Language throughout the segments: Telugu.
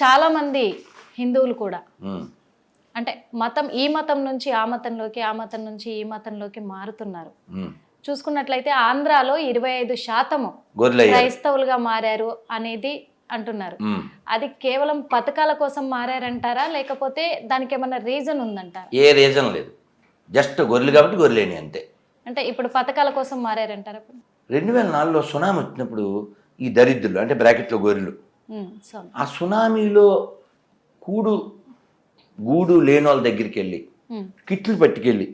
చాలా మంది హిందువులు కూడా. అంటే మతం ఈ మతం నుంచి ఆ మతంలోకి ఆ మతం నుంచి ఈ మతంలోకి మారుతున్నారు. చూసుకున్నట్లయితే ఆంధ్రాలో ఇరవై ఐదు శాతము క్రైస్తవులుగా మారారు అనేది అంటున్నారు. అది కేవలం పథకాల కోసం మారారంటారా? లేకపోతే దానికి ఏమన్నా రీజన్ ఉందంటారా? ఏ రీజన్ లేదు. జస్ట్ గొర్రెలు కాబట్టి గొర్రెలేని అంతే. అంటే ఇప్పుడు పథకాల కోసం మారారంటారా? రెండు వేల నాలుగులో సునామీ వచ్చినప్పుడు ఈ దరిద్రులు అంటే బ్రాకెట్లో గొర్రెలు ఆ సునామీలో కూడు గూడు లేని వాళ్ళ దగ్గరికి వెళ్ళి కిట్లు పట్టుకెళ్ళి.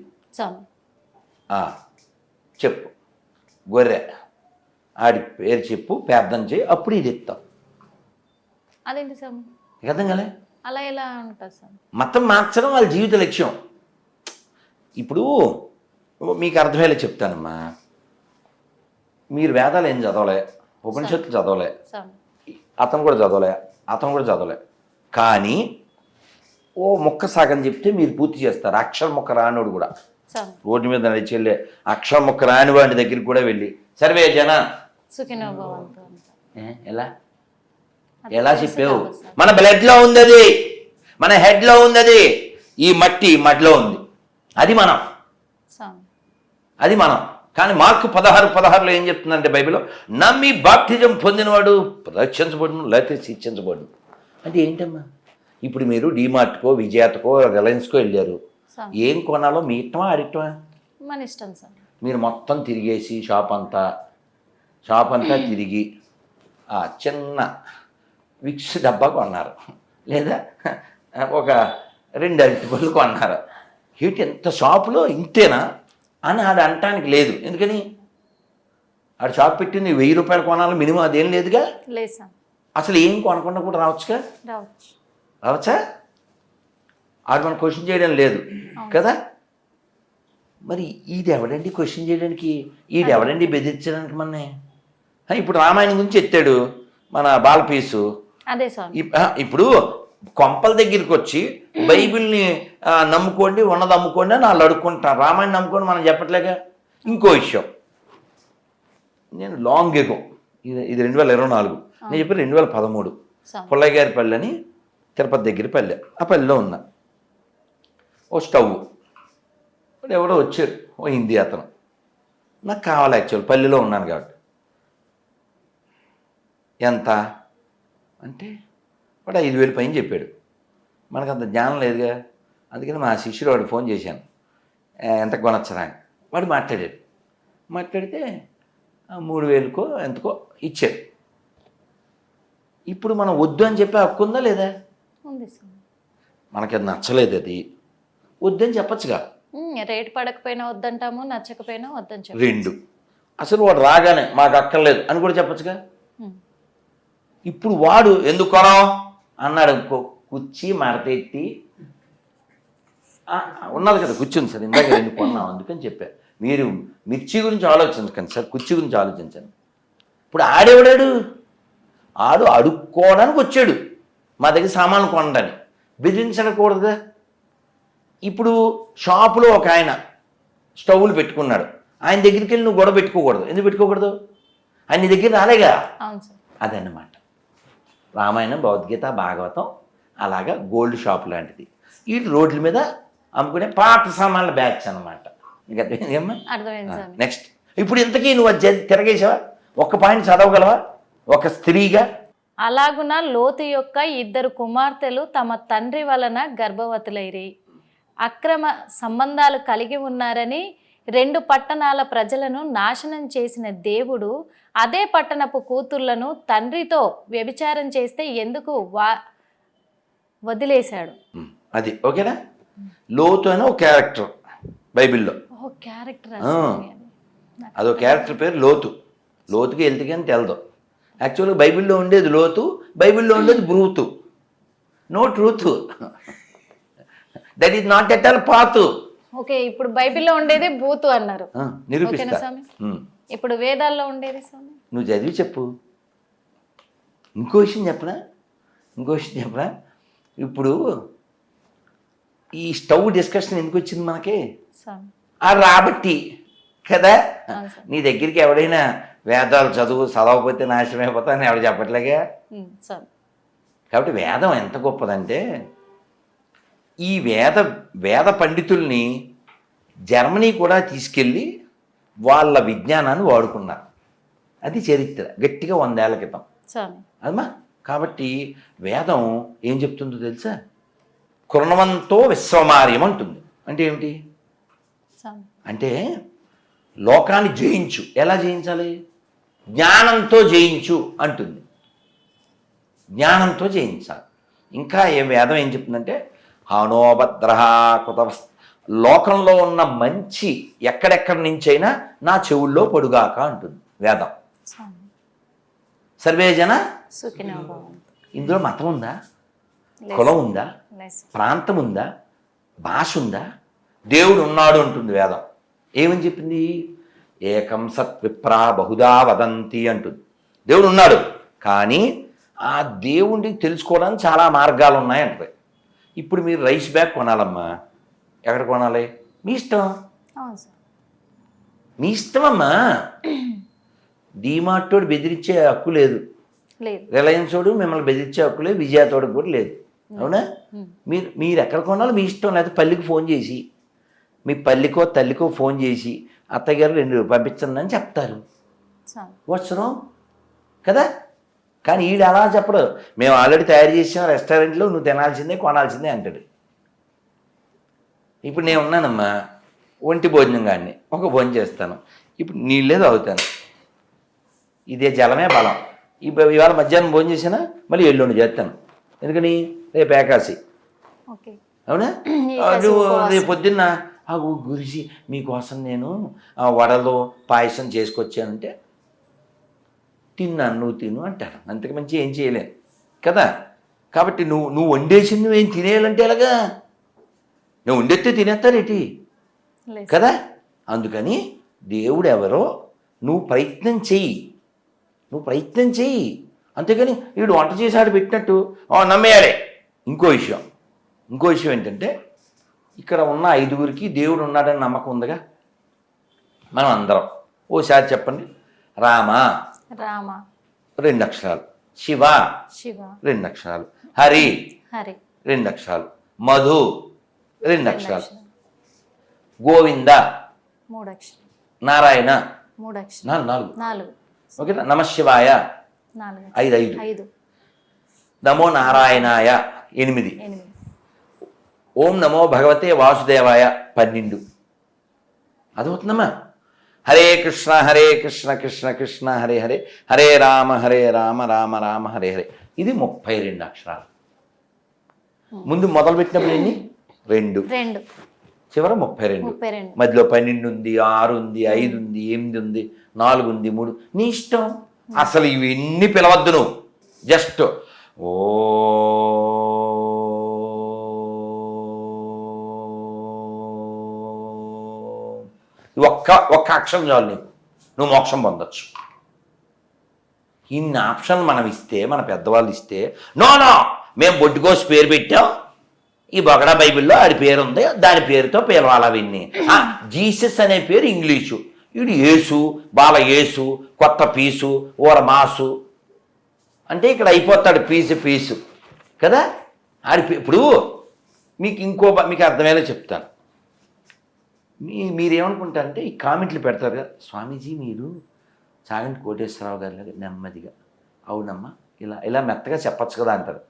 చెప్పు. గొర్రె. ఆడి పేరు చెప్పు ప్రార్థన చేయి అప్పుడు ఇది ఇస్తాం. అదేంటి నీకు అర్థం కాలే? అలా ఎలా ఉంటుంది స్వామి మతం మార్చడం వాళ్ళ జీవిత లక్ష్యం. ఇప్పుడు మీకు అర్థమయ్యేలా చెప్తానమ్మా. మీరు వేదాలు ఏం చదవలే? ఉపనిషత్తులు చదవలే? అతను కూడా చదవలే అతను కూడా చదవలే. కానీ ఓ మొక్క సాగని చెప్తే మీరు పూర్తి చేస్తారు. అక్షర మొక్క రానోడు కూడా. రోడ్డు మీద నడిచి వెళ్ళే అక్షర మొక్క రాని వాడి దగ్గరికి కూడా వెళ్ళి సర్వే జన. ఎలా? ఎలా చెప్పావు. మన బ్లడ్లో ఉంది అది మన హెడ్లో ఉంది అది ఈ మట్టి మట్టిలో ఉంది. అది మనం. అది మనం. కానీ మార్కు పదహారు పదహారులో ఏం చెప్తుందంటే బైబిల్లో నమ్మి బాప్టిజం పొందినవాడు రక్షించబడును లేకపోతే శిక్షించబడు అంటే ఏంటమ్మా? ఇప్పుడు మీరు డీమార్ట్కో విజయాతకో రిలయన్స్కో వెళ్ళారు. ఏం కొనాలో మీ ఇష్టమా అడిగటమా మన ఇష్టం స్వామి మీరు మొత్తం తిరిగేసి షాప్ అంతా షాప్ అంతా తిరిగి ఆ చిన్న విక్స్ డబ్బా కొన్నారు. లేదా ఒక రెండు అరటిపళ్ళు కొన్నారు. హీట్ ఎంత షాపులో ఇంతేనా? అని ఆడు అనటానికి లేదు. ఎందుకని? ఆడు షాప్ పెట్టింది వెయ్యి రూపాయలు కొనాలి మినిమం అదేం లేదుగా? అసలు ఏం కొనకుండా కూడా రావచ్చుగా? రావచ్చు. రావచ్చా? ఆడు మనం క్వశ్చన్ చేయడం లేదు. కదా? మరి ఇది ఎవడండి క్వశ్చన్ చేయడానికి? ఈడు ఎవడండి బెదిరించడానికి మనని? ఆ, ఇప్పుడు రామాయణం గురించి ఎత్తాడు మన బాలపీసు అదే ఇప్పుడు కొంపల దగ్గరికి వచ్చి బైబిల్ని నమ్ముకోండి ఉన్నది అమ్ముకోండి అని వాళ్ళు అడుక్కుంటారు. రామాయణం నమ్ముకోండి మనం చెప్పట్లేగా ఇంకో విషయం. నేను లాంగ్ ఎగో ఇది ఇది రెండు వేల ఇరవై నాలుగు. నేను చెప్పి రెండు వేల పదమూడు. స్వామి పుల్లయ్య గారి పల్లె అని తిరుపతి దగ్గర పల్లె. ఆ పల్లెలో ఉన్నా ఓ స్టవ్. వాడు ఎవడో వచ్చాడు ఓ హిందీ అతను. నాకు కావాలి యాక్చువల్ పల్లెలో ఉన్నాను కాబట్టి. ఎంత? అంటే వాడు ఐదు వేలు పైన చెప్పాడు. మనకు అంత జ్ఞానం లేదుగా. అందుకని మా శిష్యుడు వాడు ఫోన్ చేశాను. "ఏ, ఎంత కొనొచ్చరా? వాడు మాట్లాడాడు. మాట్లాడితే "ఆ, మూడు వేలకో ఎంతకో ఇచ్చాడు ఇప్పుడు మనం వద్దు అని చెప్పే హక్కు ఉందా లేదా? మనకి అది నచ్చలేదు అది. వద్దని చెప్పచ్చుగా. రేటు పడకపోయినా వద్దంటాము నచ్చకపోయినా వద్దని చెప్పు రెండు. అసలు వాడు రాగానే మాకు అక్కర్లేదు అని కూడా చెప్పచ్చుగా. ఇప్పుడు వాడు ఎందుకు కొనం? అన్నాడు ఇంకో కుర్చీ మడతెట్టి "ఆ, ఉన్నది కదా కూర్చుంది సార్ ఇందాక రెండు కొన్నాం అందుకని చెప్పా. మీరు మిర్చి గురించి ఆలోచించకండి సార్ కుర్చీ గురించి ఆలోచించండి. ఇప్పుడు ఆడేవాడాడు? ఆడు అడుక్కోవడానికి వచ్చాడు మా దగ్గర సామాన్లు కొనడానికి. బెదిరించకూడదుగా ఇప్పుడు షాపులో ఒక ఆయన స్టవ్లు పెట్టుకున్నాడు. ఆయన దగ్గరికి వెళ్ళి నువ్వు గొడవ పెట్టుకోకూడదు. ఎందుకు పెట్టుకోకూడదు? ఆయన నీ దగ్గర రాలేగా? అదన్నమాట. రామాయణం భగవద్గీత భాగవతం అలాగా గోల్డ్ షాప్ లాంటిది. ఈ రోడ్ల మీద అమ్ముకునే పాత సామాన్ల బ్యాచ్ అనమాట నెక్స్ట్ ఇప్పుడు ఇంతకీ నువ్వు తిరగేసావా ఒక్క పాయింట్ చదవగలవా? ఒక స్త్రీగా? అలాగున లోతు యొక్క ఇద్దరు కుమార్తెలు తమ తండ్రి వలన గర్భవతులైరి. అక్రమ సంబంధాలు కలిగి ఉన్నారని రెండు పట్టణాల ప్రజలను నాశనం చేసిన దేవుడు అదే పట్టణపు కూతుర్లను తండ్రితో వ్యభిచారం చేస్తే ఎందుకు వా వదిలేశాడు? అది ఓకేనా? లోతు అని ఒక క్యారెక్టర్ బైబిల్లో. క్యారెక్టర్. అదో. క్యారెక్టర్ పేరు లోతు. లోతుకి వెళ్తే కానీ తెలదు. యాక్చువల్గా బైబిల్లో ఉండేది లోతు బైబిల్లో ఉండేది బ్రూతు. No truth. That is not at all Paathu. Okay ఇప్పుడు బైబిల్లో ఉండేది బూతు అన్నారు. నిరూపిస్తా. స్వామి. ఇప్పుడు వేదాల్లో ఉండేది స్వామి? నువ్వు చదివి చెప్పు. ఇంకో విషయం చెప్పనా? ఇంకో విషయం చెప్పనా? ఇప్పుడు ఈ స్టవ్ డిస్కషన్ ఎందుకు వచ్చింది మనకి? ఆ రాబట్టి కదా? నీ దగ్గరికి ఎవడైనా వేదాలు చదువు చదవకపోతే నాశనం అయిపోతా అని ఎవడు చెప్పట్లేగా? కాబట్టి వేదం ఎంత గొప్పదంటే ఈ వేద వేద పండితుల్ని జర్మనీ కూడా తీసుకెళ్ళి వాళ్ళ విజ్ఞానాన్ని వాడుకున్నారు. అది చరిత్ర. గట్టిగా వందేళ్ళ క్రితం. అదమ్మా. కాబట్టి వేదం ఏం చెప్తుందో తెలుసా? కృణవంతో విశ్వమార్యం అంటుంది అంటే ఏమిటి? అంటే లోకాన్ని జయించు. ఎలా జయించాలి? జ్ఞానంతో జయించు అంటుంది. జ్ఞానంతో జయించాలి. ఇంకా ఏ వేదం ఏం చెప్తుందంటే హానోభద్ర కృత లోకంలో ఉన్న మంచి ఎక్కడెక్కడి నుంచైనా నా చెవుల్లో పొడుగాక అంటుంది. వేదం. సర్వేజన ఇందులో మతం ఉందా. కులం ఉందా. ప్రాంతం ఉందా? భాష ఉందా? దేవుడు ఉన్నాడు అంటుంది వేదం. ఏమని చెప్పింది? ఏకం సత్ విప్రా బహుదా వదంతి అంటుంది. దేవుడు ఉన్నాడు. కానీ ఆ దేవుడిని తెలుసుకోవడానికి చాలా మార్గాలు ఉన్నాయంటది ఇప్పుడు మీరు రైస్ బ్యాగ్ కొనాలమ్మా. ఎక్కడ కొనాలి? మీ ఇష్టం? మీ ఇష్టం అమ్మా డీమార్టోడు బెదిరించే హక్కు లేదు. లేదు. రిలయన్స్ వాడు మిమ్మల్ని బెదిరించే హక్కు లేదు. విజయతోడికి కూడా లేదు. అవునా. మీరు మీరు ఎక్కడ కొనాలో మీ ఇష్టం లేకపోతే పల్లికి ఫోన్ చేసి మీ పల్లికో తల్లికో ఫోన్ చేసి అత్తయ్య గారు రెండు పంపించండి అని చెప్తారు. వచ్చరం కదా? కానీ ఈడు అలా చెప్పడు. మేము ఆల్రెడీ తయారు చేసాం రెస్టారెంట్లో నువ్వు తినాల్సిందే కొనాల్సిందే అంటాడు. ఇప్పుడు నేను ఉన్నానమ్మా ఒంటి భోజనం కానీ ఒక భోజనం చేస్తాను. ఇప్పుడు నీళ్ళే తాగుతాను. ఇదే జలమే బలం. ఇప్పుడు ఇవాళ మధ్యాహ్నం భోజనం చేసినా మళ్ళీ ఎల్లుండి చేస్తాను. ఎందుకని? రేపు ఏకాశి. అవునా? నువ్వు. రేపు పొద్దున్న గురిసి మీకోసం నేను ఆ వడలు పాయసం చేసుకొచ్చానంటే తిన్నాను నువ్వు తిను అంటారు. అంతకు మంచి ఏం చేయలేను కదా? కాబట్టి నువ్వు నువ్వు వండేసింది నువ్వేం తినేయాలంటే ఎలాగా? నువ్వు వండెత్తే తినేస్తారేటి కదా? అందుకని దేవుడు ఎవరో నువ్వు ప్రయత్నం చెయ్యి. నువ్వు ప్రయత్నం చెయ్యి. అంతేగాని వీడు వంట చేసాడు పెట్టినట్టు. "ఆ, నమ్మేయాలి. ఇంకో విషయం. ఇంకో విషయం ఏంటంటే ఇక్కడ ఉన్న ఐదుగురికి దేవుడు ఉన్నాడని నమ్మకం ఉందిగా? మనం అందరం. ఓసారి చెప్పండి. రామ? రామ. రెండు అక్షరాలు. శివ. శివ. రెండు అక్షరాలు. హరి. హరి. రెండు అక్షరాలు. మధు. రెండు అక్షరాలు. అక్షరాలు. గోవింద. మూడు అక్షరం నారాయణ. మూడు అక్షరం నాలుగు నాలుగు. ఓకేనా? నమశివాయ ఐదు ఐదు. ఐదు. నమో నారాయణాయ. ఎనిమిది. ఎనిమిది. ఓం నమో భగవతే వాసుదేవాయ. పన్నెండు. అదవుతుందమ్మా హరే కృష్ణ హరే కృష్ణ కృష్ణ కృష్ణ హరే హరే. హరే రామ హరే రామ రామ రామ హరే హరే. ఇది ముప్పై రెండు అక్షరాలు. ముందు మొదలు పెట్టినప్పుడు ఎన్ని? రెండు. రెండు. చివర ముప్పై రెండు. మధ్యలో పన్నెండు ఉంది ఆరు ఉంది ఐదు ఉంది ఎనిమిది ఉంది నాలుగు ఉంది మూడు. నీ ఇష్టం? అసలు ఇవన్నీ పిలవద్దు నువ్వు. జస్ట్ ఓ ఒక్క ఒక్క అక్షరం చాలు నీకు. నువ్వు మోక్షం పొందొచ్చు. ఇన్ని ఆప్షన్లు మనం ఇస్తే మన పెద్దవాళ్ళు ఇస్తే నో నో మేము బొడ్డుకోసి పేరు పెట్టాం. ఈ బొగడా బైబిల్లో ఆడి పేరు ఉంది దాని పేరుతో పిలవాలి అవన్నీ. జీసస్ అనే పేరు ఇంగ్లీషు. వీడు యేసు బాల యేసు కొత్త పీసు ఊర మాసు. అంటే ఇక్కడ అయిపోతాడు పీసు పీసు. కదా? ఆడి పే- ఇప్పుడు మీకు ఇంకో మీకు అర్థమయ్యేలా చెప్తాను. మీ మీరేమనుకుంటారంటే ఈ కామెంట్లు పెడతారు కదా స్వామీజీ మీరు చాగంటి కోటేశ్వరరావు గారి నెమ్మదిగా అవునమ్మా ఇలా ఇలా మెత్తగా చెప్పచ్చు కదా అంటారు.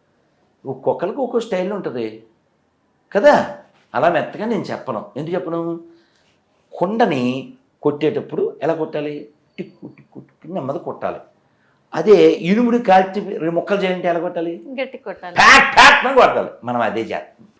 ఒక్కొక్కరికి ఒక్కో స్టైల్ ఉంటుంది. కదా అలా మెత్తగా నేను చెప్పను. ఎందుకు చెప్పను? కొండని కొట్టేటప్పుడు ఎలా కొట్టాలి? టిక్కు టిక్కు టిక్కు నెమ్మది కొట్టాలి. అదే ఇనుముడి కాల్చి ముక్కలు చేయంటే ఎలా కొట్టాలి? గట్టి కొట్టాలి. కొట్టాలి. మనం అదే చేస్తాం.